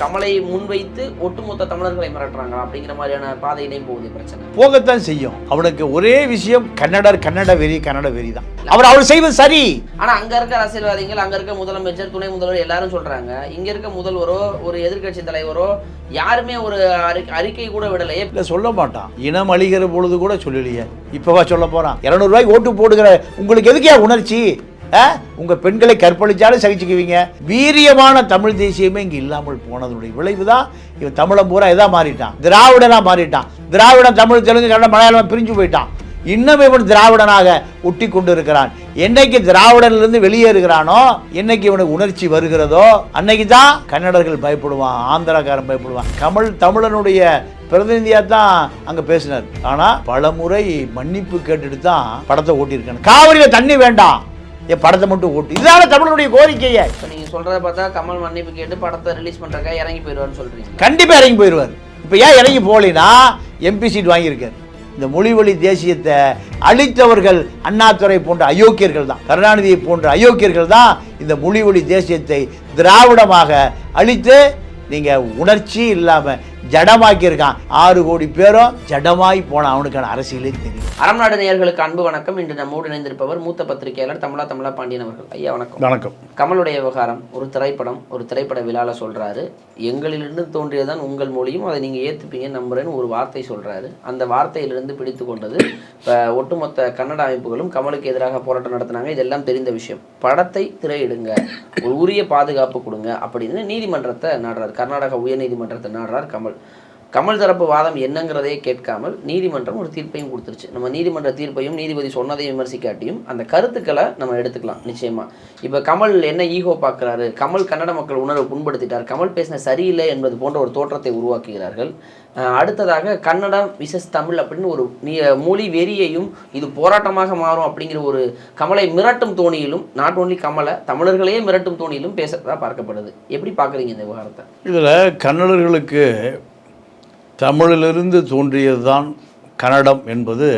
கமலை முன்வைத்து ஒட்டுமொத்த தமிழர்களை மிரட்டுறாங்க அப்படிங்கிற மாதிரியான பாதையிலையும் போகுது பிரச்சனை. போகத்தான் செய்யும். அவனுக்கு ஒரே விஷயம் கன்னடர் கன்னட வெறி கன்னட வெறி தான். அவர் அவர் செய்வது சரி. ஆனா அங்க இருக்க அரசியல்வாதிகள் அங்க இருக்க முதலமைச்சர் துணை முதல்வர் எல்லாரும் சொல்றாங்க இங்க இருக்க முதல்வரோ ஒரு எதிர்க்கட்சி தலைவரோ யாருமே ஒரு அறி- அறிக்கை கூட விடலையே. இல்லை சொல்ல மாட்டான். இனம் அழிகிற பொழுது கூட சொல்லலையே. இப்போவா சொல்ல போகிறான் இரநூறுவாய்க்கு ஓட்டு போடுகிற உங்களுக்கு எதுக்கே உணர்ச்சி? உங்கள் உங்க பெண்களை கற்பழிச்சாலும் சகிச்சுக்குவீங்க. வீரியமான தமிழ் தேசியமே இங்க இல்லாமல் போனதுடைய விளைவு தான் இவன் தமிழம் பூரா இதாக மாறிட்டான். திராவிடனா மாறிட்டான். திராவிடம் தமிழ் தெலுங்கு கன்னடம் மலையாளம் பிரிஞ்சு போயிட்டான். இன்னும் இவன் திராவிடனாக ஒட்டி கொண்டு இருக்கிறான் என்னைக்கு திராவிடனிலிருந்து வெளியேறுகிறானோ என்னைக்கு இவனுக்கு உணர்ச்சி வருகிறதோ அன்னைக்கு தான் கன்னடர்கள் பயப்படுவான் ஆந்திராக்காரன் பயப்படுவான். கமல் தமிழனுடைய பிரதிநிதியா தான் அங்க பேசினார். ஆனா பலமுறை மன்னிப்பு கேட்டுட்டு தான் படத்தை ஓட்டியிருக்காங்க. காவிரியில தண்ணி வேண்டாம். என் படத்தை மட்டும் ஓட்டு. இதுதான தமிழனுடைய கோரிக்கையை. இப்ப நீங்க சொல்றத பார்த்தா கமல் மன்னிப்பு கேட்டு படத்தை ரிலீஸ் பண்றக்கா இறங்கி போயிடுவான்னு சொல்றீங்க. கண்டிப்பா இறங்கி போயிடுவார். இப்போ ஏன் இறங்கி போகலினா எம்பி சீட் வாங்கியிருக்கார். இந்த மொழிவழி தேசியத்தை அழித்தவர்கள் அண்ணாதுரை போன்ற அயோக்கியர்கள் தான். கருணாநிதியை போன்ற அயோக்கியர்கள் தான் இந்த மொழிவழி தேசியத்தை திராவிடமாக அழித்து நீங்க உணர்ச்சி இல்லாம ஜடமாக்கியிருக்கான். ஆறு கோடி பேரும் ஜடமாய் போன அவனுக்கான அரசியலே தெரியும். அறம் நாடு நேயர்களுக்கு அன்பு வணக்கம். இன்று நம்மோடு இணைந்திருப்பவர் மூத்த பத்திரிகையாளர் தமிழா தமிழா பாண்டியன் அவர்கள். ஐயா வணக்கம். வணக்கம். கமலுடைய விவகாரம் ஒரு திரைப்படம் ஒரு திரைப்பட விழால சொல்றாரு. எங்களிலிருந்து தோன்றியதான் உங்கள் மொழியும். அதை நீங்க ஏத்துப்பீங்க நம்புறேன்னு ஒரு வார்த்தை சொல்றாரு. அந்த வார்த்தையிலிருந்து பிடித்து கொண்டது இப்ப ஒட்டுமொத்த கன்னட அமைப்புகளும் கமலுக்கு எதிராக போராட்டம் நடத்தினாங்க. இதெல்லாம் தெரிந்த விஷயம். படத்தை திரையிடுங்க. ஒரு உரிய பாதுகாப்பு கொடுங்க அப்படின்னு நீதிமன்றத்தை நாடுறார். கர்நாடக உயர்நீதிமன்றத்தை நாடுறார் கமல். But. கமல் தரப்பு வாதம் என்னங்கிறதே கேட்காமல் நீதிமன்றம் ஒரு தீர்ப்பையும் கொடுத்துருச்சு. நம்ம நீதிமன்ற தீர்ப்பையும் நீதிபதி சொன்னதையும் விமர்சிக்காட்டியும் அந்த கருத்துக்களை நம்ம எடுத்துக்கலாம் நிச்சயமா. இப்போ கமல் என்ன ஈகோ பார்க்குறாரு? கமல் கன்னட மக்கள் உணர்வை புண்படுத்திட்டார். கமல் பேசின சரியில்லை என்பது போன்ற ஒரு தோற்றத்தை உருவாக்குகிறார்கள். அடுத்ததாக கன்னடம் விசஸ் தமிழ் அப்படின்னு ஒரு நீ மொழி வெறியையும் இது போராட்டமாக மாறும் அப்படிங்கிற ஒரு கமலை மிரட்டும் தோணியிலும் நாட் ஓன்லி கமலை தமிழர்களையே மிரட்டும் தோணியிலும் பேசுகிறதா பார்க்கப்படுது. எப்படி பார்க்குறீங்க இந்த விவகாரத்தை? இதில் கன்னடர்களுக்கு தமிழிலிருந்து தோன்றியது தான் கன்னடம் என்பது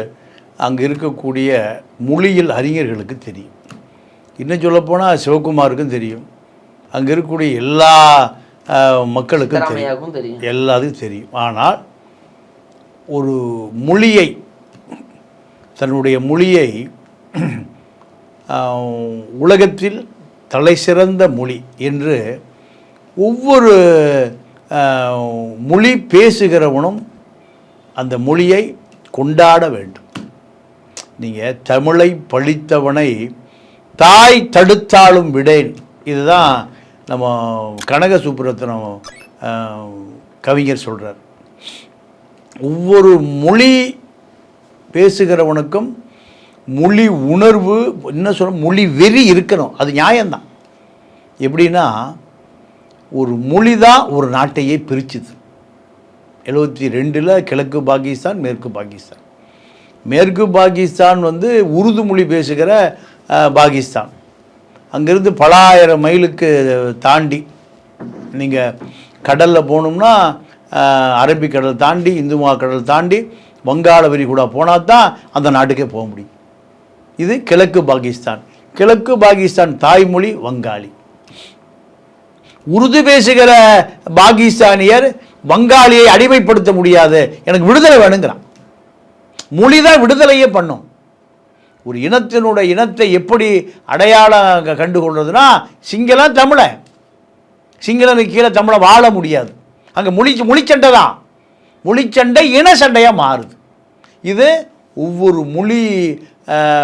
அங்கே இருக்கக்கூடிய மொழியியல் அறிஞர்களுக்கு தெரியும். இன்னும் சொல்லப்போனால் சிவகுமாருக்கும் தெரியும். அங்கே இருக்கக்கூடிய எல்லா மக்களுக்கும் தெரியும். எல்லாத்துக்கும் தெரியும். ஆனால் ஒரு மொழியை தன்னுடைய மொழியை உலகத்தில் தலை சிறந்த மொழி என்று ஒவ்வொரு மொழி பேசுகிறவனும் அந்த மொழியை கொண்டாட வேண்டும். நீங்கள் தமிழை பழித்தவனை தாய் தடுத்தாலும் விடேன். இதுதான் நம்ம கனக சுப்புரத்னம் கவிஞர் சொல்கிறார் ஒவ்வொரு மொழி பேசுகிறவனுக்கும் மொழி உணர்வு என்ன சொல்ல மொழி வெறி இருக்கணும். அது நியாயம்தான். எப்படின்னா ஒரு மொழி தான் ஒரு நாட்டையே பிரிச்சுது. எழுபத்தி ரெண்டில் கிழக்கு பாகிஸ்தான் மேற்கு பாகிஸ்தான். மேற்கு பாகிஸ்தான் வந்து உருது மொழி பேசுகிற பாகிஸ்தான். அங்கேருந்து பல ஆயிரம் மைலுக்கு தாண்டி நீங்கள் கடலில் போகணும்னா அரபிக்கடல் தாண்டி இந்து கடல் தாண்டி வங்காள விரிகுடா போனால் தான் அந்த நாட்டுக்கே போக முடியும். இது கிழக்கு பாகிஸ்தான். கிழக்கு பாகிஸ்தான் தாய்மொழி வங்காளி. உருது பேசுகிற பாகிஸ்தானியர் வங்காளியை அடிமைப்படுத்த முடியாது. எனக்கு விடுதலை வேணுங்கிறான். மொழி தான் விடுதலையே பண்ணும். ஒரு இனத்தினுடைய இனத்தை எப்படி அடையாளம் க- கண்டு கொள்றதுன்னா சிங்களம் தமிழை. சிங்களனுக்கு கீழே தமிழை வாழ முடியாது. அங்கே மொழி மொழிச்சண்டை தான். மொழிச்சண்டை இன சண்டையாக மாறுது. இது ஒவ்வொரு மொழி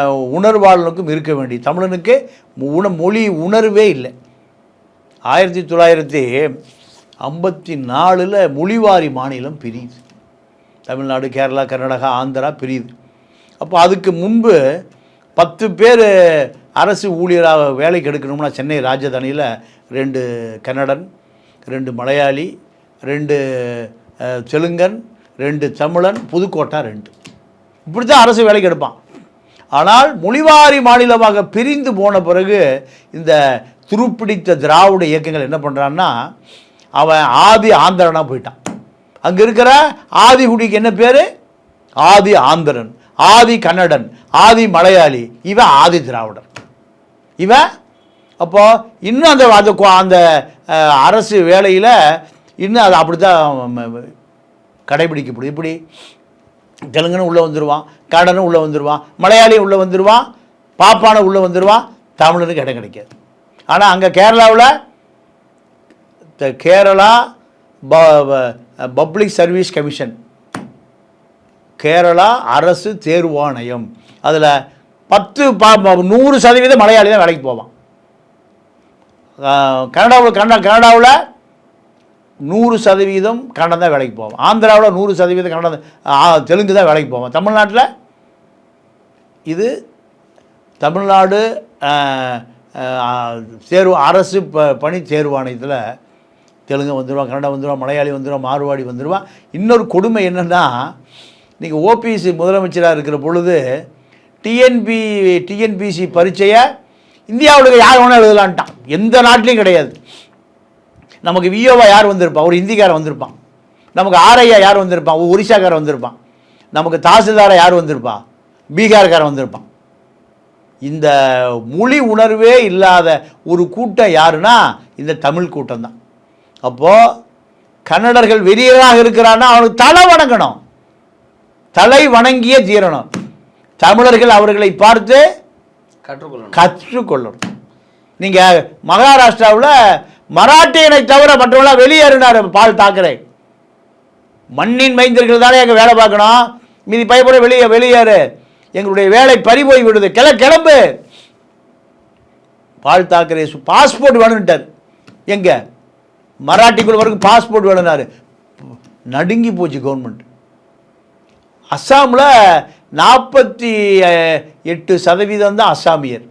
உணர்வாளனுக்கும் இருக்க வேண்டிய தமிழனுக்கு உண மொழி உணர்வே இல்லை. ஆயிரத்தி தொள்ளாயிரத்தி ஐம்பத்தி நாலில் மொழிவாரி மாநிலம் பிரியுது. தமிழ்நாடு கேரளா கர்நாடகா ஆந்திரா பிரியுது. அப்போ அதுக்கு முன்பு பத்து பேர் அரசு ஊழியராக வேலைக்கு எடுக்கணும்னா சென்னை ராஜதானியில் ரெண்டு கன்னடன் ரெண்டு மலையாளி ரெண்டு தெலுங்கன் ரெண்டு தமிழன் புதுக்கோட்டை ரெண்டு. இப்படி தான் அரசு வேலைக்கு எடுப்பான். ஆனால் மொழிவாரி மாநிலமாக பிரிந்து போன பிறகு இந்த துருப்பிடித்த திராவிட இயக்கங்கள் என்ன பண்ணுறான்னா அவன் ஆதி ஆந்திரனாக போயிட்டான். அங்கே இருக்கிற ஆதிகுடிக்கு என்ன பேர்? ஆதி ஆந்திரன் ஆதி கன்னடன் ஆதி மலையாளி. இவன் ஆதி திராவிடர். இவன் அப்போது இன்னும் அந்த அது அந்த அரசு வேலையில் இன்னும் அது அப்படி தான் கடைபிடிக்கப்படும். இப்படி தெலுங்குன்னு உள்ளே வந்துடுவான் கன்னடனும் உள்ளே வந்துடுவான் மலையாளியும் உள்ளே வந்துடுவான் பாப்பான உள்ளே வந்துடுவான் தமிழனுக்கு இடம் கிடைக்காது. ஆனால் அங்கே கேரளாவில் the Kerala public service commission. Kerala அரசு தேர்வாணையம். அதில் பத்து பா ப- நூறு சதவீதம் மலையாளி தான் வேலைக்கு போவான். கனடாவில் கனடா கனடாவில் நூறு சதவீதம் கன்னடம் தான் வேலைக்கு போவான். ஆந்திராவில் நூறு சதவீதம் கன்னடம் தெலுங்கு தான் வேலைக்கு போவான். தமிழ்நாட்டில் இது தமிழ்நாடு தேர்வு அரசு ப பணி தேர்வாணையத்தில் தெலுங்கு வந்துடுவான் கன்னடம் வந்துடுவான் மலையாளி வந்துடுவான் மார்வாடி வந்துடுவான் இன்னொரு கொடுமை என்னென்னா நீங்கள் ஓபிசி முதலமைச்சராக இருக்கிற பொழுது டிஎன்பி டிஎன்பிசி பரீட்சையை இந்தியாவில் யார் வேணால் எழுதலான்ட்டான். எந்த நாட்டிலையும் கிடையாது. நமக்கு விஓவா யார் வந்திருப்பான் ஒரு ஹிந்திக்காரன் வந்திருப்பான். நமக்கு ஆரையா யார் வந்திருப்பான்? ஒரு ஒரிசாக்காரன் வந்திருப்பான். நமக்கு தாசில்தாராக யார் வந்திருப்பா? பீகார்காரன் வந்திருப்பான். இந்த மொழி உணர்வே இல்லாத ஒரு கூட்டம் யாருன்னா இந்த தமிழ் கூட்டம் தான் அப்போது கன்னடர்கள் வெறியராக இருக்கிறான்னா அவனுக்கு தலை வணங்கணும். தலை வணங்கிய தீரணும் தமிழர்கள் அவர்களை பார்த்து கற்றுக்கொள்ளணும். கற்றுக்கொள்ளணும். நீங்கள் மகாராஷ்டிராவில் மராட்டியனை தவிர மற்றவங்களாம் வெளியேறினார் பால் தாக்கரே. மண்ணின் மைந்தர்கள் தானே எங்கள் வேலை பார்க்கணும். மீதி பயப்பட வெளியே வெளியேறு. எங்களுடைய வேலை பறி போய் விடுது. கிள கிளம்பு. பால் தாக்கரே பாஸ்போர்ட் வேணும்ட்டார். எங்க? மராட்டிக்குள்ள வரைக்கும் பாஸ்போர்ட் வேணும்னாரு. நடுங்கி போச்சு கவர்மெண்ட் அஸ்ஸாமில் நாற்பத்தி எட்டு சதவீதம் தான் அஸ்ஸாமியர்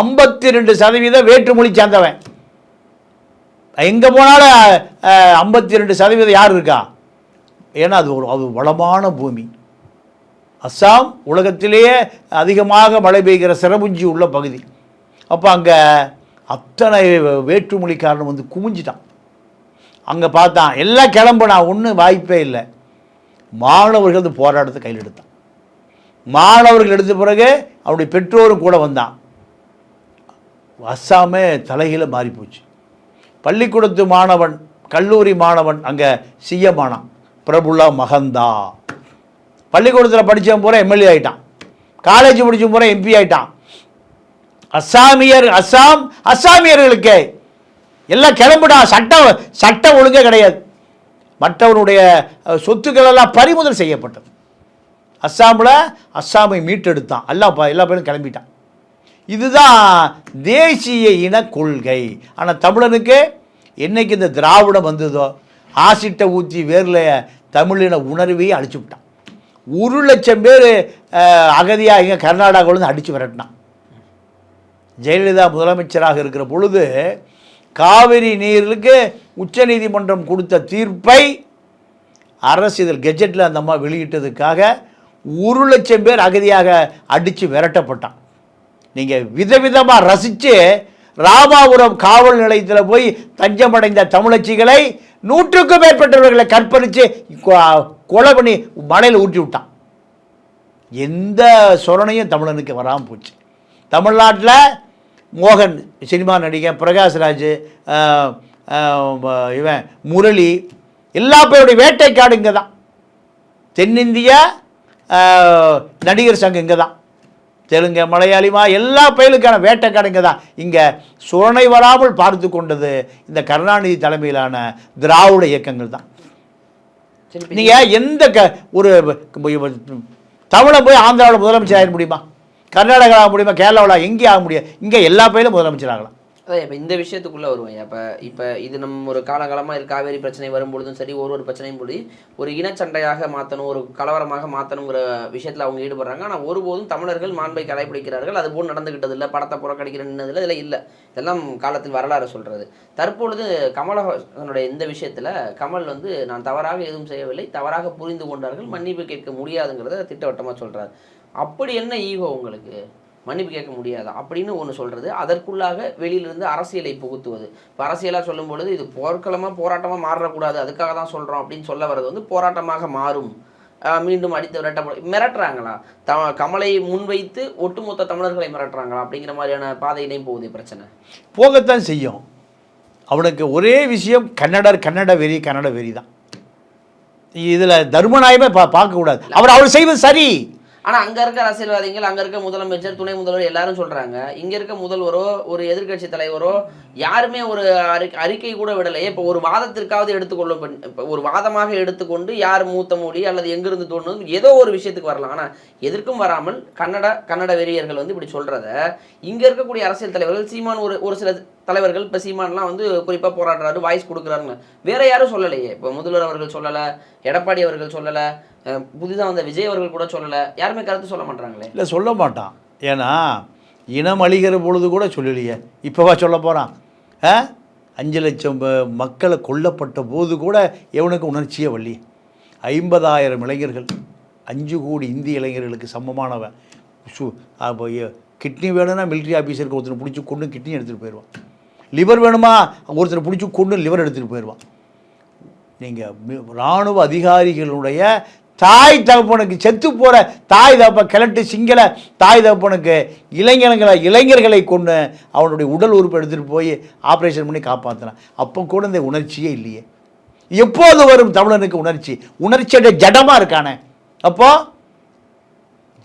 ஐம்பத்தி ரெண்டு சதவீதம் வேற்றுமொழி சேர்ந்தவன். எங்கே போனாலும் ஐம்பத்தி ரெண்டு சதவீதம் யார் இருக்கா? ஏன்னா அது ஒரு அது வளமான பூமி. அஸ்ஸாம் உலகத்திலேயே அதிகமாக மழை பெய்கிற சிறபுஞ்சி உள்ள பகுதி. அப்போ அங்கே அத்தனை வேற்றுமொழிக்காரன் வந்து குமிஞ்சிட்டான். அங்கே பார்த்தான் எல்லாம் கிளம்புனா ஒன்றும் வாய்ப்பே இல்லை. மாணவர்கள் அந்த போராட்டத்தை கையில் எடுத்தான். மாணவர்கள் எடுத்த பிறகு அவனுடைய பெற்றோரும் கூட வந்தான். அஸ்ஸாமே தலைகீழ மாறிப்போச்சு. பள்ளிக்கூடத்து மாணவன் கல்லூரி மாணவன் அங்கே சிஎம்மானான் பிரபுல்லா மகந்தா. பள்ளிக்கூடத்தில் படித்தவன் பூரா எம்எல்ஏ ஆயிட்டான். காலேஜ் படித்தவன் பூரா எம்பி ஆயிட்டான். அஸ்ஸாமியர் அஸ்ஸாம் அஸ்ஸாமியர்களுக்கு எல்லாம் கிளம்புடா சட்டம் சட்டம் ஒழுங்கே கிடையாது. மற்றவனுடைய சொத்துக்கள் எல்லாம் பறிமுதல் செய்யப்பட்டது. அஸ்ஸாமில் அஸ்ஸாமை மீட்டெடுத்தான். எல்லா ப- எல்லா பேரும் கிளம்பிட்டான். இதுதான் தேசிய இன கொள்கை. ஆனால் தமிழனுக்கு என்னைக்கு இந்த திராவிடம் வந்ததோ ஆசிட்டை ஊற்றி வேரில் தமிழின உணர்வையே அழிச்சு விட்டான். ஒரு லட்சம் பேர் அகதியாக இங்கே கர்நாடகாவிலேருந்து அடித்து விரட்டினான். ஜெயலலிதா முதலமைச்சராக இருக்கிற பொழுது காவிரி நீருக்கு உச்சநீதிமன்றம் கொடுத்த தீர்ப்பை அரசு இதில் கெஜெட்டில் அந்த அம்மா வெளியிட்டதுக்காக ஒரு லட்சம் பேர் அகதியாக அடித்து விரட்டப்பட்டான். நீங்கள் விதவிதமாக ரசித்து ராமாபுரம் காவல் நிலையத்தில் போய் தஞ்சமடைந்த தமிழச்சிகளை நூற்றுக்கும் மேற்பட்டவர்களை கற்பழித்து கொலை பண்ணி மலையில் ஊற்றி விட்டான். எந்த சொரணையும் தமிழனுக்கு வராமல் போச்சு. தமிழ்நாட்டில் மோகன் சினிமா நடிகன் பிரகாஷ்ராஜ் இவன் முரளி எல்லா பேருடைய வேட்டைக்காடு இங்கே தான் தென்னிந்திய நடிகர் சங்கம் இங்கே தான் தெலுங்கு மலையாளிமா எல்லா பயிலுக்கான வேட்டைக்காடு இங்கே தான் இங்கே சுரணை வராமல் பார்த்து கொண்டது இந்த கருணாநிதி தலைமையிலான திராவிட இயக்கங்கள் தான். நீங்கள் எந்த க ஒரு தமிழை போய் ஆந்திராவில் முதலமைச்சர் ஆக முடியுமா? கர்நாடகாவில் ஆக முடியுமா? கேரளாவில் எங்கேயும் ஆக முடியாது. இங்கே எல்லா பயிலும் முதலமைச்சர் ஆகலாம். அதான் இப்போ இந்த விஷயத்துக்குள்ளே வருவோம் அப்போ இப்போ இது நம்ம ஒரு காலகாலமாக இது காவேரி பிரச்சனை வரும்பொழுதும் சரி ஒரு ஒரு பிரச்சனையும் பொழுது ஒரு இனச்சண்டையாக மாற்றணும் ஒரு கலவரமாக மாற்றணுங்கிற விஷயத்தில் அவங்க ஈடுபடுறாங்க. ஆனால் ஒருபோதும் தமிழர்கள் மாண்பை கடைபிடிக்கிறார்கள் அது போல் நடந்துக்கிட்டது இல்லை. படத்தை புறக்கணிக்கிற நின்னதில் இதில் இல்லை. இதெல்லாம் காலத்தில் வரலாறு சொல்கிறது தற்பொழுது கமலஹாசனுடைய இந்த விஷயத்தில் கமல் வந்து நான் தவறாக எதுவும் செய்யவில்லை. தவறாக புரிந்து கொண்டார்கள். மன்னிப்பு கேட்க முடியாதுங்கிறத திட்டவட்டமாக சொல்கிறார் அப்படி என்ன ஈகோ உங்களுக்கு? மன்னிப்பு கேட்க முடியாதா அப்படின்னு ஒன்று சொல்கிறது அதற்குள்ளாக வெளியிலிருந்து அரசியலை புகுத்துவது. இப்போ அரசியலாக சொல்லும் பொழுது இது போர்க்களமாக போராட்டமாக மாறக்கூடாது. அதுக்காக தான் சொல்கிறோம் அப்படின்னு சொல்ல வர்றது வந்து போராட்டமாக மாறும். மீண்டும் அடித்து விரட்ட மிரட்டுறாங்களா? த கமலை முன்வைத்து ஒட்டுமொத்த தமிழர்களை மிரட்டுறாங்களா? அப்படிங்கிற மாதிரியான பாதையிலையும் போகுது பிரச்சனை. போகத்தான் செய்யும். அவனுக்கு ஒரே விஷயம் கன்னடர் கன்னட வெறி கன்னட வெறி தான் இதில் தர்மநாயமே பா பார்க்கக்கூடாது. அவர் அவர் செய்வது சரி. ஆனால் அங்கே இருக்க அரசியல்வாதிகள் அங்கே இருக்க முதலமைச்சர் துணை முதல்வர் எல்லாரும் சொல்கிறாங்க இங்கே இருக்க முதல்வரோ ஒரு எதிர்க்கட்சி தலைவரோ யாருமே ஒரு அறி அறிக்கை கூட விடலையே. இப்போ ஒரு வாதத்திற்காவது எடுத்துக்கொள்ள இப்போ ஒரு வாதமாக எடுத்துக்கொண்டு யார் மூத்த மொழி அல்லது எங்கிருந்து தோணுது ஏதோ ஒரு விஷயத்துக்கு வரலாம். ஆனால் எதற்கும் வராமல் கன்னட கன்னட வெறியர்கள் வந்து இப்படி சொல்கிறத இங்கே இருக்கக்கூடிய அரசியல் தலைவர்கள் சீமான் ஒரு ஒரு சில தலைவர்கள் இப்போ சீமான்லாம் வந்து குறிப்பாக போராடுறாரு வாய்ஸ் கொடுக்குறாருங்க வேற யாரும் சொல்லலையே. இப்போ முதல்வர் அவர்கள் சொல்லலை எடப்பாடி அவர்கள் சொல்லலை புதிதாக வந்த விஜய் அவர்கள் கூட சொல்லலை. யாருமே கருத்து சொல்ல மாட்டாங்களே இல்லை சொல்ல மாட்டான். ஏன்னா இனம் அழிகிற பொழுது கூட சொல்லலையே. இப்போவா சொல்ல போகிறான் ஆ அஞ்சு லட்சம் மக்களை கொல்லப்பட்ட போது கூட எவனுக்கு உணர்ச்சியே வள்ளி ஐம்பதாயிரம் இளைஞர்கள் அஞ்சு கோடி இந்திய இளைஞர்களுக்கு சமமானவன். கிட்னி வேணும்னா மிலிட்ரி ஆஃபீஸருக்கு ஒருத்தனை பிடிச்சி கொண்டு கிட்னி எடுத்துகிட்டு போயிடுவான். லிவர் வேணுமா? ஒருத்தரை பிடிச்சி கொண்டு லிவர் எடுத்துகிட்டு போயிடுவான். நீங்கள் இராணுவ அதிகாரிகளுடைய தாய் தகப்பனுக்கு செத்து போகிற தாய் தகப்ப கிழட்டு சிங்கள தாய் தகப்பனுக்கு இளைஞர்களை இளைஞர்களை கொண்டு அவனுடைய உடல் உறுப்பு எடுத்துகிட்டு போய் ஆப்ரேஷன் பண்ணி காப்பாற்றினான் அப்போ கூட இந்த உணர்ச்சியே இல்லையே. எப்போது வரும் தமிழனுக்கு உணர்ச்சி? உணர்ச்சியோட ஜடமாக இருக்கானே. அப்போது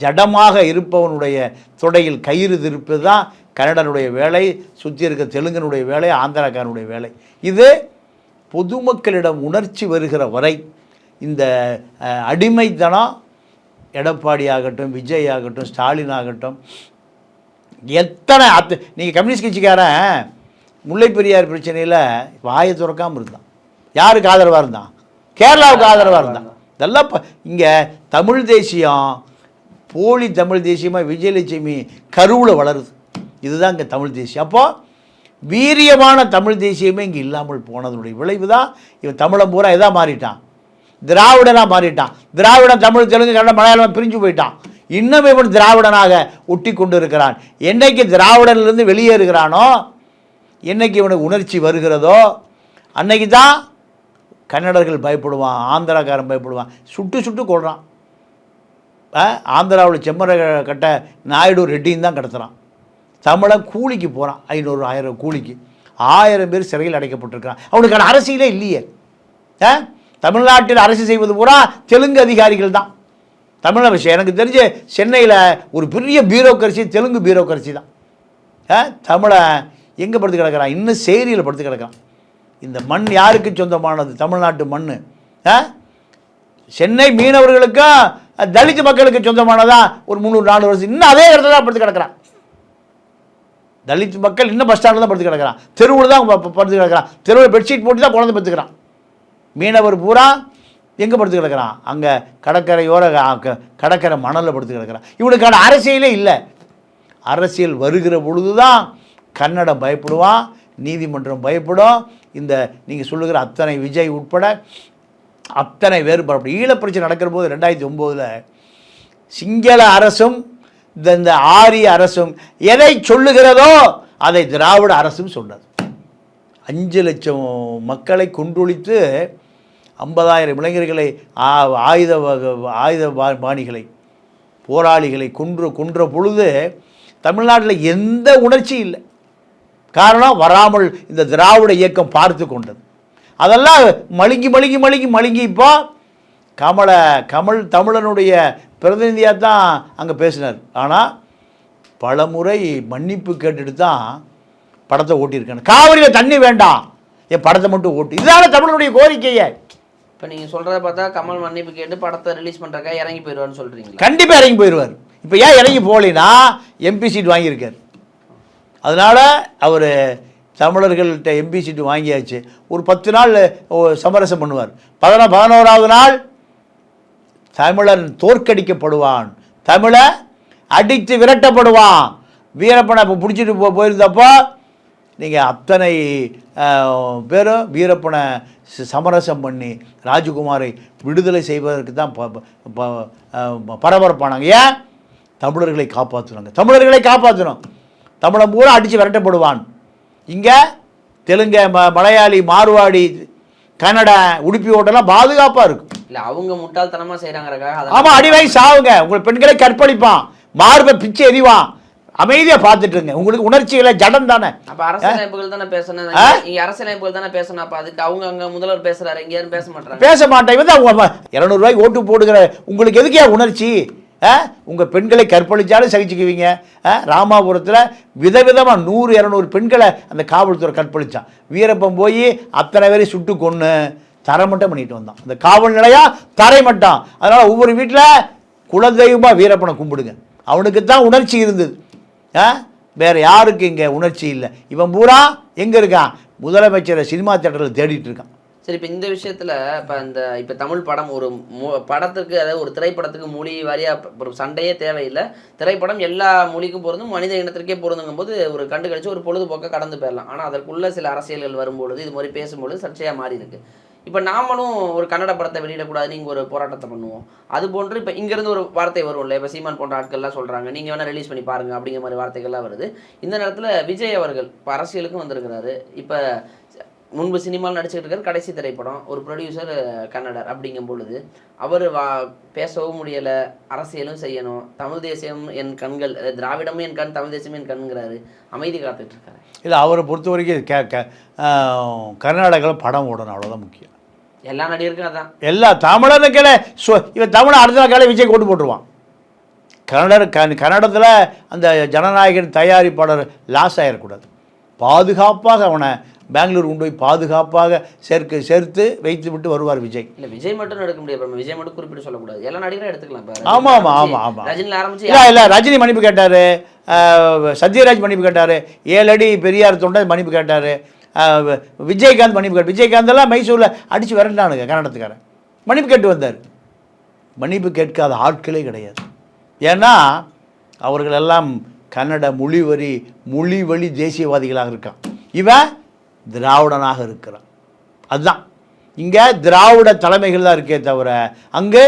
ஜடமாக இருப்பவனுடைய தொடையில் கயிறு திருப்பது தான் கன்னடனுடைய வேலை சுற்றி இருக்க தெலுங்கனுடைய வேலை ஆந்திராக்காரனுடைய வேலை. இது பொதுமக்களிடம் உணர்ச்சி வருகிற வரை இந்த அடிமைத்தனம் எடப்பாடி ஆகட்டும் விஜய் ஆகட்டும் ஸ்டாலின் ஆகட்டும் எத்தனை அத்து நீங்கள் கம்யூனிஸ்ட் கட்சிக்காரன் முல்லை பெரியார் பிரச்சனையில் வாயை துறக்காமல் இருந்தான். யாருக்கு ஆதரவாக இருந்தான்? கேரளாவுக்கு ஆதரவாக இருந்தான். இதெல்லாம் இப்போ இங்கே தமிழ் தேசியம் போலி தமிழ் தேசியமாக விஜயலட்சுமி கருவில் வளருது. இதுதான் இங்கே தமிழ் தேசியம். அப்போது வீரியமான தமிழ் தேசியமே இங்கே இல்லாமல் போனதனுடைய விளைவு தான் இவன் தமிழம் பூரா இதாக மாறிட்டான். திராவிடனாக மாறிட்டான். திராவிடன் தமிழ் தெலுங்கு கன்னடம் மலையாளம் பிரிஞ்சு போயிட்டான். இன்னும் இவன் திராவிடனாக ஒட்டி கொண்டு இருக்கிறான் என்னைக்கு திராவிடனிலிருந்து வெளியேறுகிறானோ என்னைக்கு இவனுக்கு உணர்ச்சி வருகிறதோ அன்னைக்கு தான் கன்னடர்கள் பயப்படுவான் ஆந்திராக்காரன் பயப்படுவான். சுட்டு சுட்டு கொள்கிறான் ஆந்திராவில் செம்மர கட்ட நாயுடு ரெட்டியும் தான் கடத்துறான். தமிழன் கூலிக்கு போகிறான் ஐநூறு ஆயிரம் கூலிக்கு. ஆயிரம் பேர் சிறையில் அடைக்கப்பட்டிருக்கிறான். அவனுக்கான அரசியலே இல்லையே. ஆ? தமிழ்நாட்டில் அரசு செய்வது பூரா தெலுங்கு அதிகாரிகள் தான். தமிழ விஷயம் எனக்கு தெரிஞ்சு சென்னையில் ஒரு பெரிய பியூரோக்ரசி தெலுங்கு பியூரோக்ரசி தான். ஆ? எங்கே படுத்து கிடக்கிறான்? இன்னும் செய்தியில் படுத்து கிடக்கிறான். இந்த மண் யாருக்கு சொந்தமானது? தமிழ்நாட்டு மண் ஆ? சென்னை மீனவர்களுக்கும் தலித் மக்களுக்கு சொந்தமானதா? ஒரு முந்நூறு நானூறு வருஷம் இன்னும் அதே இடத்துல தான் படுத்து கிடக்கிறான். தலித் மக்கள் இன்னும் பஸ் ஸ்டாண்டில் தான் படுத்து கிடக்கிறான். தெருவில் தான் படுத்து கிடக்கிறான். தெருவில் பெட்ஷீட் போட்டு தான் குழந்தை படுத்துக்கிறான் மீனவர் பூரா எங்கே படுத்து கிடக்கிறான்? அங்கே கடற்கரையோர க- கடற்கரை மணலில் படுத்து கிடக்கிறான். இவனுக்கான அரசியலே இல்லை. அரசியல் வருகிற பொழுது தான் கன்னடம் பயப்படுவான் நீதிமன்றம் பயப்படும். இந்த நீங்கள் சொல்லுகிற அத்தனை விஜய் உட்பட அத்தனை வேறுபாடு. அப்படி பிரச்சனை நடக்கிற போது ரெண்டாயிரத்தி ஒம்போதில் சிங்கள அரசும் இந்த இந்த ஆரிய அரசும் எதை சொல்லுகிறதோ அதை திராவிட அரசும் சொன்னது அஞ்சு லட்சம் மக்களை கொன்றொழித்து ஐம்பதாயிரம் இளைஞர்களை ஆ- ஆயுத வக- ஆயுத பா- பாணிகளை போராளிகளை கொன்று கொன்ற பொழுது தமிழ்நாட்டில் எந்த உணர்ச்சியும் இல்லை. காரணம் வராமல் இந்த திராவிட இயக்கம் பார்த்து கொண்டது. அதெல்லாம் மழுங்கி மழுங்கி மழுங்கி மழுங்கி. இப்போ கமல கமல் தமிழனுடைய பிரதிநிதியாக தான் அங்கே பேசினார். ஆனால் பலமுறை மன்னிப்பு கேட்டுட்டு தான் படத்தை ஓட்டியிருக்காங்க காவிரியில் தண்ணி வேண்டாம். என் படத்தை மட்டும் ஓட்டு. இதுதான தமிழனுடைய கோரிக்கையை. இப்போ நீங்க சொல்றத பார்த்தா கமல் மன்னிப்பு கேட்டு படத்தை ரிலீஸ் பண்றக்கா இறங்கி போயிடுவான்னு சொல்றீங்களா? கண்டிப்பாக இறங்கி போயிடுவார். இப்போ ஏன் இறங்கி போகலைன்னா எம்பி சீட் வாங்கியிருக்கார். அதனால் அவர் தமிழர்கள்ட்ட எம்பி சீட்டு வாங்கியாச்சு. ஒரு பத்து நாள் ஓ- சமரசம் பண்ணுவார். பதினா பதினோராவது நாள் தமிழன் தோற்கடிக்கப்படுவான். தமிழை அடித்து விரட்டப்படுவான். வீரப்பனை இப்போ பிடிச்சிட்டு போ போயிருந்தப்போ நீங்கள் அத்தனை பேரும் வீரப்பனை ச- சமரசம் பண்ணி ராஜகுமாரை விடுதலை செய்வதற்கு தான் ப- ப- ப- பரபரப்பானாங்க. ஏன்? தமிழர்களை காப்பாற்றணுங்க தமிழர்களை காப்பாற்றணும் தமிழன் பூரா அடித்து விரட்டப்படுவான். இங்கே தெலுங்கு ம மலையாளி மார்வாடி கன்னட உடுப்பி ஓட்டெல்லாம் பாதுகாப்பாக இருக்கும் இல்ல அவங்க முட்டாள்தனமா செய்யறாங்கறக்காக ஆமாம் அடிவாங்கி சாவுங்க உங்கள் பெண்களை கற்பழிப்பான். மார்பை பிச்சு எறிவான். அமைதியாக பார்த்துட்டுருங்க. உங்களுக்கு உணர்ச்சிகளை ஜடம் தானே. அப்ப அரசியலமைப்புகள் தானே பேசணும். இங்க அரசியலமைப்புகள் தானே பேசணும். அப்ப அதுக்கு அவங்க அங்க முதல்வர் பேசுறாரு. இங்க பேச மாட்டாங்க பேச மாட்டேன். இவன் தான் உங்க இரநூறுவாய்க்கு ஓட்டு போடுகிற உங்களுக்கு எதுக்கே உணர்ச்சி? ஆ? பெண்களை கற்பழிச்சாலும் சகிச்சுக்குவீங்க. ஆ? ராமாபுரத்தில் விதவிதமாக நூறு இரநூறு பெண்களை அந்த காவல்துறை கற்பழிச்சான். வீரப்பன் போய் அத்தனை பேரையும் சுட்டு கொன்று தரைமட்டம் பண்ணிட்டு வந்தான். அந்த காவல் நிலையா தரைமட்டம். அதனால் ஒவ்வொரு வீட்டில் குலதெய்வமாக வீரப்பனை கும்பிடுங்க. அவனுக்கு தான் உணர்ச்சி இருந்தது. ஆ? யாருக்கு இங்கே உணர்ச்சி இல்லை. இவன் பூரா எங்கே இருக்கான்? முதலமைச்சரை சினிமா தேட்டரில் தேடிட்டு இருக்கான். சரி இப்போ இந்த விஷயத்தில் இப்போ இந்த இப்போ தமிழ் படம் ஒரு படத்துக்கு அதாவது ஒரு திரைப்படத்துக்கு மொழி வாரியாக ஒரு சண்டையே தேவையில்லை. திரைப்படம் எல்லா மொழிக்கும் பொருந்தும் மனித இனத்திற்கே பொருந்துங்கும் போது ஒரு கண்டு கழிச்சு ஒரு பொழுதுபோக்காக கடந்து போயிடலாம். ஆனால் அதற்குள்ள சில அரசியல்கள் வரும்பொழுது இது மாதிரி பேசும்பொழுது சர்ச்சையாக மாறி இருக்கு. இப்போ நாமளும் ஒரு கன்னட படத்தை வெளியிடக்கூடாது நீங்கள் ஒரு போராட்டத்தை பண்ணுவோம். அது போன்று இப்போ இங்கேருந்து ஒரு வார்த்தை வரும்ல இப்போ சீமான் போன்ற ஆட்கள்லாம் சொல்கிறாங்க நீங்கள் வேணால் ரிலீஸ் பண்ணி பாருங்க அப்படிங்கிற மாதிரி வார்த்தைகள்லாம் வருது. இந்த நேரத்தில் விஜய் அவர்கள் இப்போ அரசியலுக்கும் வந்திருக்கிறாரு. இப்போ முன்பு சினிமாவில் நடிச்சுட்டு இருக்காரு கடைசி திரைப்படம். ஒரு ப்ரொடியூசர் கன்னடர் அப்படிங்கும் பொழுது அவர் வா பேசவும் முடியலை அரசியலும் செய்யணும். தமிழ் தேசியம் என் கண்கள் திராவிடமும் என் கண் தமிழ் தேசியமும் என் கண்கிறாரு அமைதி காத்துட்டு இருக்காரு. இல்லை அவரை பொறுத்த வரைக்கும் கே க கர்நாடகாவில் படம் ஓடணும் அவ்வளோதான் முக்கியம். எல்லா நடிகருக்கும் அதான். எல்லா தமிழனுக்களே சொ இவன் தமிழை அடுத்த நாள் காலையில் விஜய் கொண்டு போட்டுருவான். கன்னடர் க கன்னடத்தில் அந்த ஜனநாயகன் தயாரிப்பாளர் லாஸ் ஆகிடக்கூடாது பாதுகாப்பாக அவனை பெங்களூர் கொண்டு போய் பாதுகாப்பாக சேர்க்க சேர்த்து வைத்து விட்டு வருவார் விஜய். இல்ல விஜய் மட்டும் எடுக்க முடியாது விஜய் மட்டும் குறிப்பிட்டு சொல்லக்கூடாது. எல்லா நடிகரும் எடுத்துக்கலாம் ஆமா, ஆமா, ஆமா, ஆமா. ரஜினில ஆரம்பிச்சு இல்லை இல்லை ரஜினி மன்னிப்பு கேட்டார். சத்யராஜ் மன்னிப்பு கேட்டார். ஏழு அடி பெரியார் தொண்டை மன்னிப்பு கேட்டார். விஜயகாந்த் மன்னிப்பு கேட்டார். விஜயகாந்த் எல்லாம் மைசூரில் அடித்து விரண்டானுங்க கன்னடத்துக்காரன் மன்னிப்பு கேட்டு வந்தார். மன்னிப்பு கேட்காத ஆட்களே கிடையாது. ஏன்னா அவர்கள் எல்லாம் கன்னட மொழிவரி மொழிவழி தேசியவாதிகளாக இருக்கான். இவன் திராவிடனாக இருக்கிறான். அதுதான். இங்கே திராவிட தலைமைகள் தான் இருக்கே தவிர அங்கே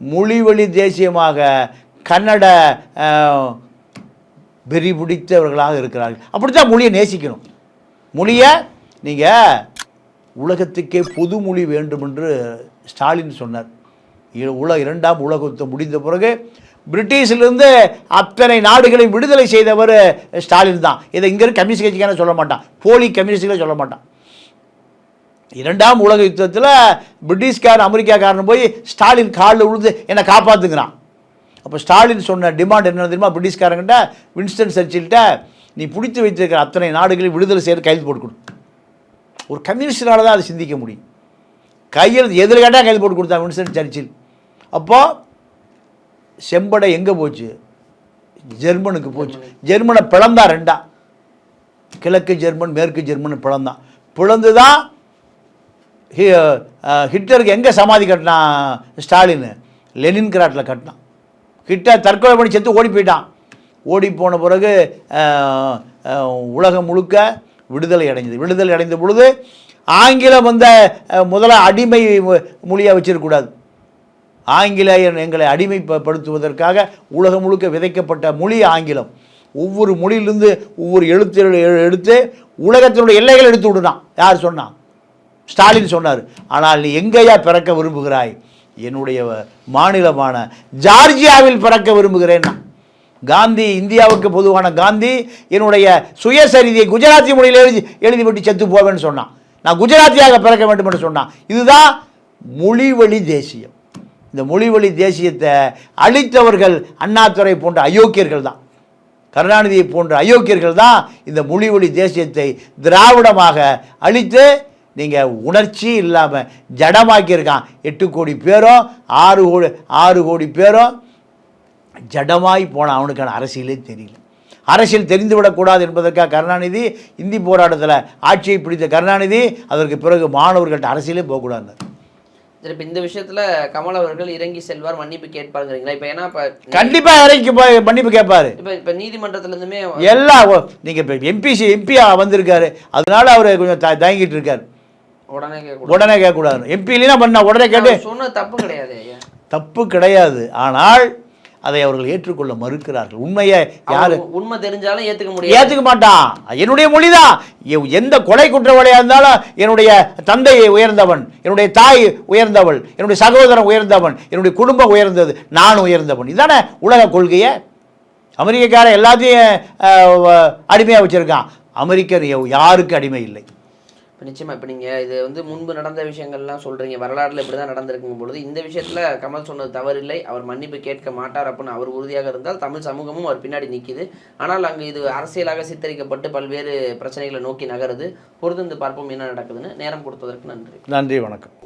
மொழிவழி தேசியமாக கன்னட அஹ், வெறி பிடித்தவர்களாக இருக்கிறார்கள். அப்படித்தான் மொழியை நேசிக்கணும். மொழியை நீங்கள் உலகத்துக்கே பொது மொழி வேண்டும் என்று ஸ்டாலின் சொன்னார். இ- உல இரண்டாம் உலகத்தை முடிந்த பிறகு பிரிட்டிஷிலிருந்து அத்தனை நாடுகளை விடுதலை செய்தவர் ஸ்டாலின் தான். இதை இங்கே கம்யூனிஸ்ட் கட்சிக்கான சொல்ல மாட்டான். போலி கம்யூனிஸ்டுகளை சொல்ல மாட்டான். இரண்டாம் உலக யுத்தத்தில் பிரிட்டிஷ்காரன் அமெரிக்காக்காரன் போய் ஸ்டாலின் காலில் விழுந்து என்னை காப்பாற்றுங்கிறான் அப்போ ஸ்டாலின் சொன்ன டிமாண்ட் என்ன தெரியுமா? பிரிட்டிஷ்காரங்கிட்ட வின்ஸ்டன் சர்ச்சில்கிட்ட நீ பிடித்து வைத்திருக்கிற அத்தனை நாடுகளையும் விடுதலை செய்கிற கைது போட்டு கொடு. ஒரு கம்யூனிஸ்டனால தான் அதை சிந்திக்க முடியும். கையில் எதில் கேட்டால் கைது போட்டு கொடுத்தான் வின்ஸ்டன் சர்ச்சில். அப்போது செம்படை எங்கே போச்சு? ஜெர்மனுக்கு போச்சு. ஜெர்மனை பிளந்தா ரெண்டா. கிழக்கு ஜெர்மன் மேற்கு ஜெர்மன் பிளந்தான் பிளந்து தான் ஹிட்லருக்கு எங்கே சமாதி கட்டினான் ஸ்டாலின். லெனின் கிராட்டில் கட்டினான். ஹிட்லர் தற்கொலை பண்ணி செத்து ஓடி போயிட்டான். ஓடி போன பிறகு உலகம் முழுக்க விடுதலை அடைஞ்சது. விடுதலை அடைந்த பொழுது ஆங்கிலம் வந்த அஹ், முதல்ல அடிமை மொழியாக வச்சிருக்கக்கூடாது ஆங்கிலேயன் எங்களை அடிமைப்படுத்துவதற்காக உலகம் முழுக்க விதைக்கப்பட்ட மொழி ஆங்கிலம். ஒவ்வொரு மொழியிலிருந்து ஒவ்வொரு எழுத்து எடுத்து உலகத்தினுடைய எல்லைகள் எடுத்து விடுனான். யார் சொன்னான்? ஸ்டாலின் சொன்னார். ஆனால் நீ எங்கேயா பிறக்க விரும்புகிறாய்? என்னுடைய மாநிலமான ஜார்ஜியாவில் பிறக்க விரும்புகிறேன்னா காந்தி இந்தியாவுக்கு பொதுவான காந்தி என்னுடைய சுயசரிதியை குஜராத்தி மொழியில் எழுதி எழுதிவிட்டு செத்து போவேன்னு சொன்னான். நான் குஜராத்தியாக பிறக்க வேண்டும் என்று சொன்னான். இதுதான் மொழிவழி தேசியம். இந்த மொழிவழி தேசியத்தை அழித்தவர்கள் அண்ணாதுரை போன்ற அயோக்கியர்கள் தான். கருணாநிதியை போன்ற அயோக்கியர்கள் தான் இந்த மொழிவழி தேசியத்தை திராவிடமாக அழித்து நீங்கள் உணர்ச்சி இல்லாமல் ஜடமாக்கியிருக்கான். எட்டு கோடி பேரும் ஆறு கோடி ஆறு கோடி பேரும் ஜடமாய் போன அவனுக்கான அரசியலே தெரியல. அரசியல் தெரிந்துவிடக்கூடாது என்பதற்காக கருணாநிதி இந்தி போராட்டத்தில் ஆட்சியை பிடித்த கருணாநிதி அதற்கு பிறகு மாணவர்கள்ட்ட அரசியலே போகக்கூடாது. இப்ப இந்த விஷயத்துல கமல் அவர்கள் இறங்கி செல்வார் மன்னிப்பு கேட்பாருங்கிறீங்களா? இப்ப ஏன்னா இப்ப கண்டிப்பாக இறங்கி போய் மன்னிப்பு கேட்பாரு. இப்ப இப்ப நீதிமன்றத்துல இருந்துமே எல்லா நீங்கள் இப்போ எம்பிசி எம்பியா வந்திருக்காரு. அதனால அவர் கொஞ்சம் தயங்கிட்டு இருக்காரு. உடனே கேட்க உடனே கேட்கக்கூடாது. எம்பி இல்லைன்னா பண்ண உடனே கேட்டு சொன்னது தப்பு கிடையாது தப்பு கிடையாது. ஆனால் அதை அவர்கள் ஏற்றுக்கொள்ள மறுக்கிறார்கள். உண்மையை யார்? உண்மை தெரிஞ்சாலும் ஏத்துக்க முடியாது. ஏற்றுக்க மாட்டான். என்னுடைய மொழிதான் எந்த கொலை குற்றவாளியாக இருந்தாலும் என்னுடைய தந்தை உயர்ந்தவன் என்னுடைய தாய் உயர்ந்தவள் என்னுடைய சகோதரன் உயர்ந்தவன் என்னுடைய குடும்பம் உயர்ந்தது நான் உயர்ந்தவன். இதானே உலக கொள்கையே. அமெரிக்கக்காரன் எல்லாத்தையும் அடிமையாக வச்சுருக்கான். அமெரிக்கர் யாருக்கு அடிமை இல்லை? இப்போ நிச்சயமாக இப்போ நீங்கள் இது வந்து முன்பு நடந்த விஷயங்கள்லாம் சொல்கிறீங்க வரலாறுல இப்படி தான் நடந்திருக்கும் பொழுது இந்த விஷயத்தில் கமல் சொன்னது தவறில்லை. அவர் மன்னிப்பு கேட்க மாட்டார் அப்படின்னு அவர் உறுதியாக இருந்தால் தமிழ் சமூகமும் அவர் பின்னாடி நிற்கிது ஆனால் அங்கே இது அரசியலாக சித்தரிக்கப்பட்டு பல்வேறு பிரச்சனைகளை நோக்கி நகருது. பொறுத்திருந்து பார்ப்போம் என்ன நடக்குதுன்னு நேரம் கொடுத்ததற்கு நன்றி. நன்றி வணக்கம்.